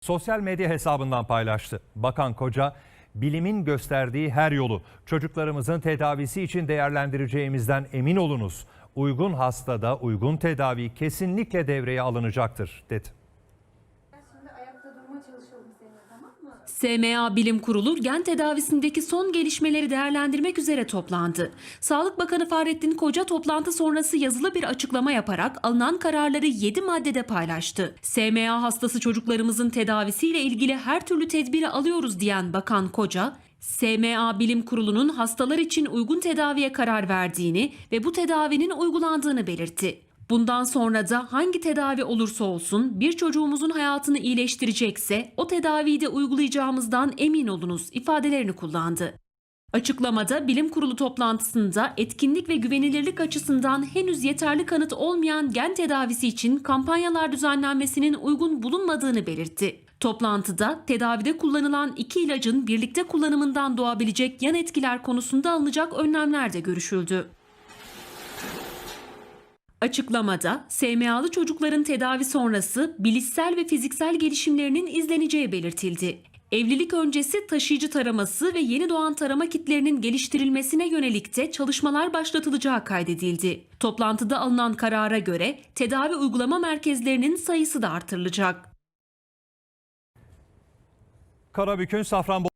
sosyal medya hesabından paylaştı. Bakan Koca, bilimin gösterdiği her yolu çocuklarımızın tedavisi için değerlendireceğimizden emin olunuz. Uygun hastada uygun tedavi kesinlikle devreye alınacaktır dedi. Ayakta durma çalışalım seninle tamam mı? SMA Bilim Kurulu gen tedavisindeki son gelişmeleri değerlendirmek üzere toplandı. Sağlık Bakanı Fahrettin Koca toplantı sonrası yazılı bir açıklama yaparak alınan kararları 7 maddede paylaştı. SMA hastası çocuklarımızın tedavisiyle ilgili her türlü tedbiri alıyoruz diyen Bakan Koca, SMA Bilim Kurulu'nun hastalar için uygun tedaviye karar verdiğini ve bu tedavinin uygulandığını belirtti. Bundan sonra da hangi tedavi olursa olsun bir çocuğumuzun hayatını iyileştirecekse o tedaviyi de uygulayacağımızdan emin olunuz ifadelerini kullandı. Açıklamada bilim kurulu toplantısında etkinlik ve güvenilirlik açısından henüz yeterli kanıt olmayan gen tedavisi için kampanyalar düzenlenmesinin uygun bulunmadığını belirtti. Toplantıda tedavide kullanılan iki ilacın birlikte kullanımından doğabilecek yan etkiler konusunda alınacak önlemler de görüşüldü. Açıklamada SMA'lı çocukların tedavi sonrası bilişsel ve fiziksel gelişimlerinin izleneceği belirtildi. Evlilik öncesi taşıyıcı taraması ve yeni doğan tarama kitlerinin geliştirilmesine yönelik de çalışmalar başlatılacağı kaydedildi. Toplantıda alınan karara göre tedavi uygulama merkezlerinin sayısı da artırılacak. Karabük'ün Safranbolu